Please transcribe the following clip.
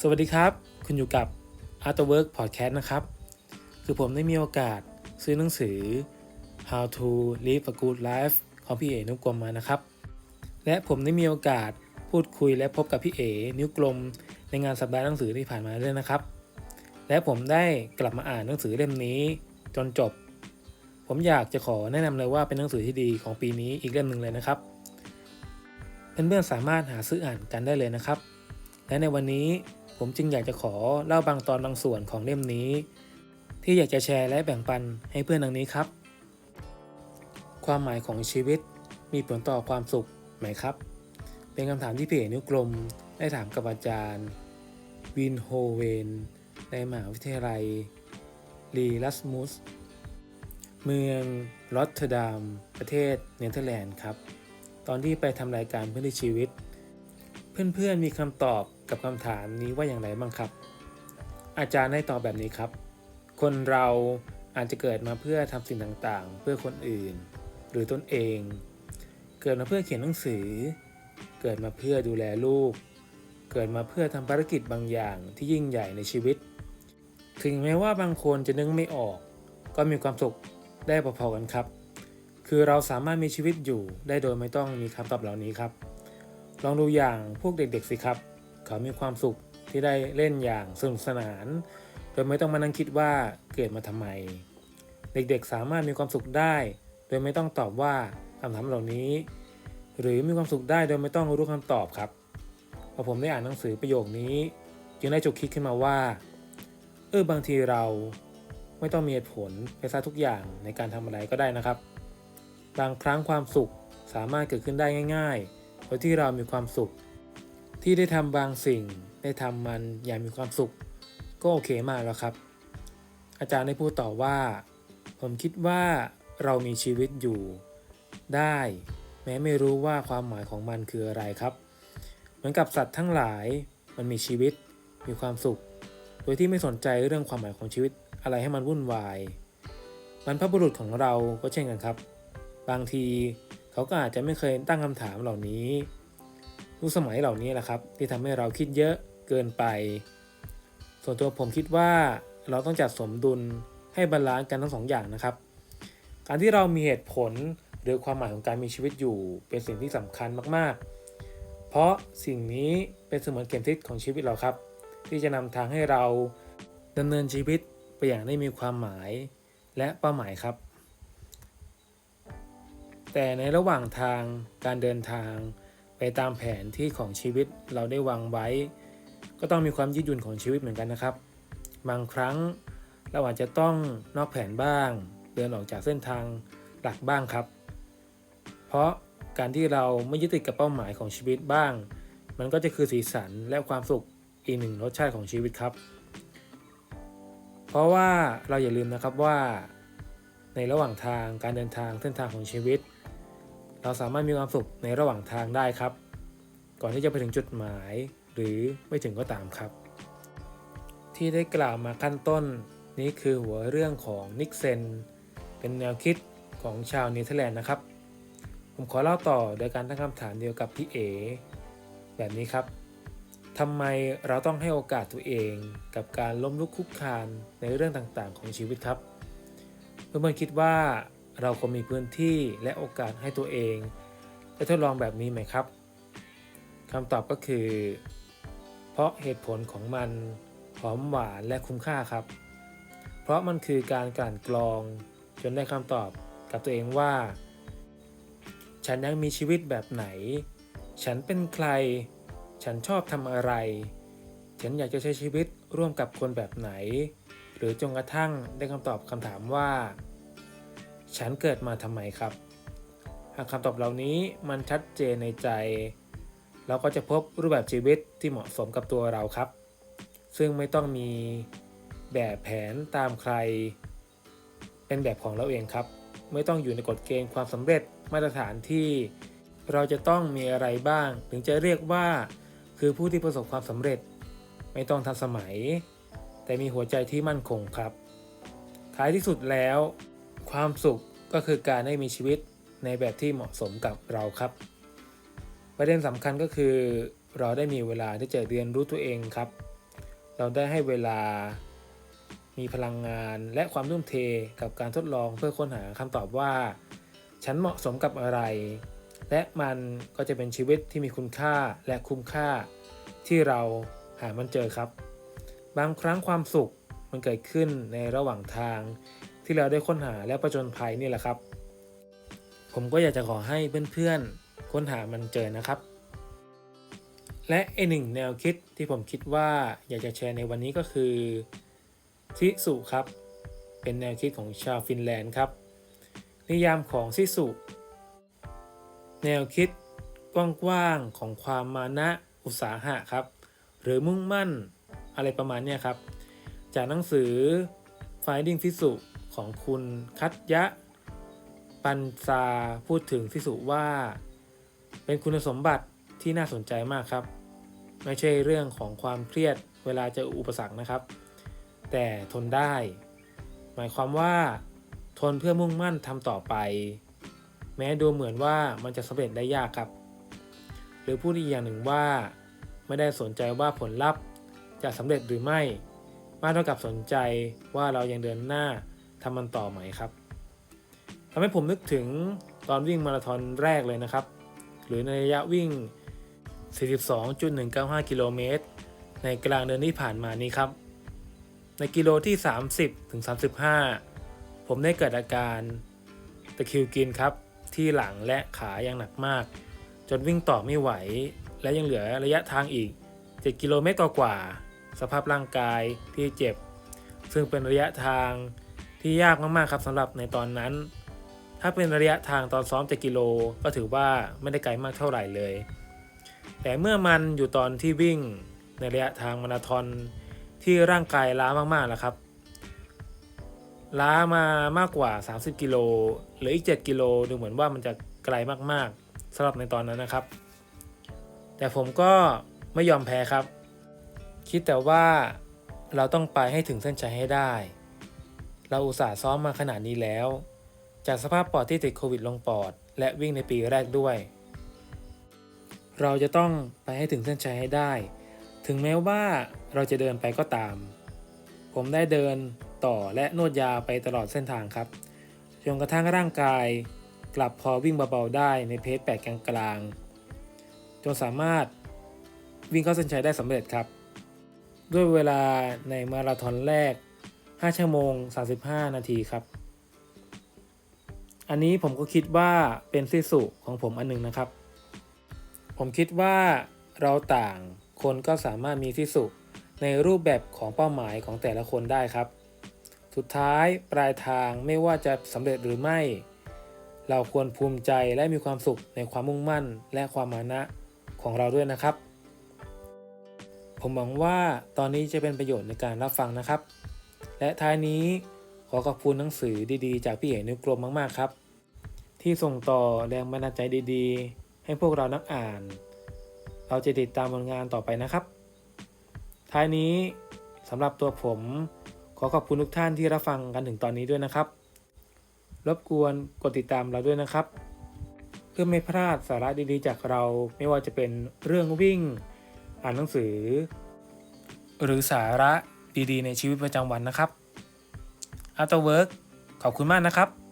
สวัสดีครับ คุณอยู่กับ Artwork Podcast นะครับ คือผมได้มีโอกาสซื้อหนังสือ How to Live a Good Life ของพี่เอ๋นุกรมมานะครับ และผมได้มีโอกาสพูดคุยและพบกับพี่เอ๋นิ้วกลม ในงานสัปดาห์หนังสือที่ผ่านมาด้วยนะครับ และผมได้กลับมาอ่านหนังสือเล่มนี้จนจบ ผมอยากจะขอแนะนำเลยว่าเป็นหนังสือที่ดีของปีนี้อีกเล่มหนึ่งเลยนะครับเพื่อนๆสามารถหาซื้ออ่านกันได้เลยนะครับ และในวันนี้ ผมจึงอยากจะขอเล่าบางตอนบางส่วนของเล่มนี้ ที่อยากจะแชร์และแบ่งปันให้เพื่อนดังนี้ครับ ความหมายของชีวิตมีผลต่อความสุขไหมครับ เป็นคำถามที่เพจนิ้วกลมได้ถามกับอาจารย์วินโฮเวนในมหาวิทยาลัยลีลัสมุสเมืองรอตเทอร์ดัมประเทศเนเธอร์แลนด์ครับ ตอนที่ไปทำรายการเพื่อนในชีวิต เพื่อนๆมีคำตอบ กับคำถามนี้ว่าอย่างไรบ้างครับ อาจารย์ให้ตอบแบบนี้ครับ คนเราอาจจะเกิดมาเพื่อทำสิ่งต่างๆ เพื่อคนอื่น หรือตนเอง เกิดมาเพื่อเขียนหนังสือ เกิดมาเพื่อดูแลลูก เกิดมาเพื่อทำภารกิจบางอย่างที่ยิ่งใหญ่ในชีวิต ถึงแม้ว่าบางคนจะนึกไม่ออก ก็มีความสุขได้พอๆกันครับ คือเราสามารถมีชีวิตอยู่ได้โดยไม่ต้องมีคำตอบเหล่านี้ครับ ลองดูอย่างพวกเด็กๆสิครับ เขามีความสุขที่ได้เล่นอย่างสนุกสนาน โดยไม่ต้องมานั่งคิดว่าเกิดมาทำไม เด็กๆสามารถมีความสุขได้ โดยไม่ต้องตอบว่าคำถามเหล่านี้ หรือมีความสุขได้โดยไม่ต้องรู้คำตอบครับพอผมได้อ่านหนังสือประโยคนี้ จึงได้จุกคิดขึ้นมาว่า เออบางทีเราไม่ต้องมีเหตุผลไปซะทุกอย่างในการทำอะไรก็ได้นะครับ บางครั้งความสุขสามารถเกิดขึ้นได้ง่ายๆโดยที่เรามีความสุข ที่ได้ทำบางสิ่งได้ทำมันอย่างมีความสุข ก็โอเคมากแล้วครับ อาจารย์ได้พูดต่อว่า ผมคิดว่าเรามีชีวิตอยู่ ได้ แม้ไม่รู้ว่าความหมายของมันคืออะไรครับ เหมือนกับสัตว์ทั้งหลาย มันมีชีวิต มีความสุข โดยที่ไม่สนใจเรื่องความหมายของชีวิตอะไรให้มันวุ่นวายบรรพบุรุษของเราก็เช่นกันครับ บางทีเขาก็อาจจะไม่เคยตั้งคำถามเหล่านี้ ยุคสมัยเหล่านี้แหละครับ ที่ทำให้เราคิดเยอะเกินไป ส่วนตัวผมคิดว่าเราต้องจัดสมดุลให้บาลานซ์กันทั้งสองอย่างนะครับ การที่เรามีเหตุผลหรือความหมายของการมีชีวิตอยู่เป็นสิ่งที่สำคัญมาก ๆ เพราะสิ่งนี้เป็นเสมือนเข็มทิศของชีวิตเราครับ ที่จะนำทางให้เราดำเนินชีวิตไปอย่างได้มีความหมายและเป้าหมายครับ แต่ในระหว่างทางการเดินทาง ไปตามแผนที่ของชีวิตเราได้วางไว้ ก็ต้องมีความยืดหยุ่นของชีวิตเหมือนกันนะครับ บางครั้งเราอาจจะต้องนอกแผนบ้าง เดินออกจากเส้นทางหลักบ้างครับ เพราะการที่เราไม่ยึดติดกับเป้าหมายของชีวิตบ้าง มันก็จะคือสีสันและความสุขอีกหนึ่งรสชาติของชีวิตครับ เพราะว่าเราอย่าลืมนะครับว่า ในระหว่างทางการเดินทางเส้นทางของชีวิต เราสามารถมีความสุขในระหว่างทางได้ครับ ก่อนที่จะไปถึงจุดหมาย หรือไม่ถึงก็ตามครับ ที่ได้กล่าวมาขั้นต้น นี้คือหัวเรื่องของนิกเซนเป็นแนวคิดของชาวเนเธอร์แลนด์นะครับ ผมขอเล่าต่อโดยการตั้งคำถามเดียวกับพี่เอแบบนี้ครับทำไมเราต้องให้โอกาสตัวเองกับการล้มลุกคลุกคลานในเรื่องต่างๆ ของชีวิตครับ เพื่อนๆคิดว่า เราควรมีพื้นที่และโอกาสให้ตัวเองได้ทดลองแบบนี้ไหมครับคำตอบก็คือ เพราะเหตุผลของมันหอมหวานและคุ้มค่าครับ เพราะมันคือการกลั่นกรอง จนได้คำตอบกับตัวเองว่า ฉันยังมีชีวิตแบบไหน ฉันเป็นใคร ฉันชอบทำอะไร ฉันอยากจะใช้ชีวิตร่วมกับคนแบบไหน หรือจนกระทั่งได้คำตอบคำถามว่า ฉันเกิดมาทำไมครับ หากคำตอบเหล่านี้มันชัดเจนในใจ เราก็จะพบรูปแบบชีวิตที่เหมาะสมกับตัวเราครับ ซึ่งไม่ต้องมีแบบแผนตามใคร เป็นแบบของเราเองครับ ไม่ต้องอยู่ในกฎเกณฑ์ความสำเร็จมาตรฐานที่เราจะต้องมีอะไรบ้าง ถึงจะเรียกว่าคือผู้ที่ประสบความสำเร็จ ไม่ต้องทันสมัย แต่มีหัวใจที่มั่นคงครับ ท้ายที่สุดแล้ว ความสุขก็คือการได้มีชีวิตในแบบที่เหมาะสมกับเราครับ ประเด็นสำคัญก็คือ เราได้มีเวลาที่จะเรียนรู้ตัวเองครับ เราได้ให้เวลามีพลังงานและความทุ่มเทกับการทดลองเพื่อค้นหาคำตอบว่า ฉันเหมาะสมกับอะไร และมันก็จะเป็นชีวิตที่มีคุณค่าและคุ้มค่า ที่เราหามันเจอครับ บางครั้งความสุขมันเกิดขึ้นในระหว่างทาง ที่เราได้ค้นหาและประจนภัยนี่แหละครับ ผมก็อยากจะขอให้เพื่อนๆค้นหามันเจอนะครับ และอีกหนึ่งแนวคิดที่ผมคิดว่าอยากจะแชร์ในวันนี้ก็คือซิสุครับ เป็นแนวคิดของชาวฟินแลนด์ครับ นิยามของซิสุ แนวคิดกว้างๆของความมานะอุตสาหะครับ หรือมุ่งมั่นอะไรประมาณนี้ครับ จากหนังสือ Finding ฟิสุ ของคุณคัตยะ ปันซาพูดถึงฟิสุว่า เป็นคุณสมบัติที่น่าสนใจมากครับ ไม่ใช่เรื่องของความเครียดเวลาเจออุปสรรคนะครับ แต่ทนได้ หมายความว่า ทนเพื่อมุ่งมั่นทำต่อไป แม้ดูเหมือนว่ามันจะสำเร็จได้ยากครับ หรือพูดอีกอย่างหนึ่งว่า ไม่ได้สนใจว่าผลลัพธ์จะสำเร็จหรือไม่ มากเท่ากับสนใจว่าเรายังเดินหน้า ทำมันต่อไหมครับทำให้ผมนึกถึงตอนวิ่งมาราธอนแรกเลยนะครับ หรือในระยะวิ่ง 42.195 กิโลเมตร ในกลางเดือนที่ผ่านมานี้ครับ ในกิโลที่ 30ถึง35 ผมได้เกิดอาการตะคิวกินครับ ที่หลังและขาอย่างหนักมาก จนวิ่งต่อไม่ไหว และยังเหลือระยะทางอีก 7 กิโลเมตรกว่า สภาพร่างกายที่เจ็บ ซึ่งเป็นระยะทาง ที่ยากมากๆครับสำหรับในตอนนั้น ถ้าเป็นระยะทางตอนซ้อม7กิโล ก็ถือว่าไม่ได้ไกลมากเท่าไหร่เลย แต่เมื่อมันอยู่ตอนที่วิ่งในระยะทางมาราธอนที่ร่างกายล้ามากๆแล้วครับ ล้ามามากกว่า 30 กิโลหลืออีก 7 กิโลดูเหมือนว่ามันจะไกลมากๆสำหรับในตอนนั้นนะครับ แต่ผมก็ไม่ยอมแพ้ครับ คิดแต่ว่าเราต้องไปให้ถึงเส้นชัยให้ได้ เราอุตส่าห์ซ้อมมาขนาดนี้แล้ว จากสภาพปอดที่ติดโควิดลงปอด และวิ่งในปีแรกด้วย เราจะต้องไปให้ถึงเส้นชัยให้ได้ ถึงแม้ว่าเราจะเดินไปก็ตาม ผมได้เดินต่อและนวดยาไปตลอดเส้นทางครับจนกระทั่งร่างกาย กลับพอวิ่งเบาๆได้ในเพจแปดกลางๆจนสามารถวิ่งเข้าเส้นชัยได้สำเร็จครับ ด้วยเวลาในมาราธอนแรก 5 ชั่วโมง 35 นาทีครับ อันนี้ผมก็คิดว่าเป็นที่สุของผมอันหนึงนะครับ ผมคิดว่าเราต่างคนก็สามารถมีที่สุในรูปแบบของเป้าหมายของแต่ละคนได้ครับ สุดท้ายปลายทางไม่ว่าจะสำเร็จหรือไม่ เราควรภูมิใจและมีความสุขในความมุ่งมั่นและความมานะของเราด้วยนะครับ ผมหวังว่าตอนนี้จะเป็นประโยชน์ในการรับฟังนะครับ และท้ายนี้ขอขอบคุณหนังสือดีๆ จากพี่เอกนิวกรมมากๆครับ ที่ส่งต่อแรงบันดาลใจดีๆ ให้พวกเรานักอ่าน เราจะติดตามผลงานต่อไปนะครับ ท้ายนี้สำหรับตัวผม ขอขอบคุณทุกท่านที่รับฟังกันถึงตอนนี้ด้วยนะครับ รบกวนกดติดตามเราด้วยนะครับ เพื่อไม่พลาดสาระดีๆ จากเราไม่ว่าจะเป็นเรื่องวิ่ง อ่านหนังสือ หรือสาระ ดีๆ ในชีวิตประจำวันนะครับ After Work ขอบคุณมากนะครับ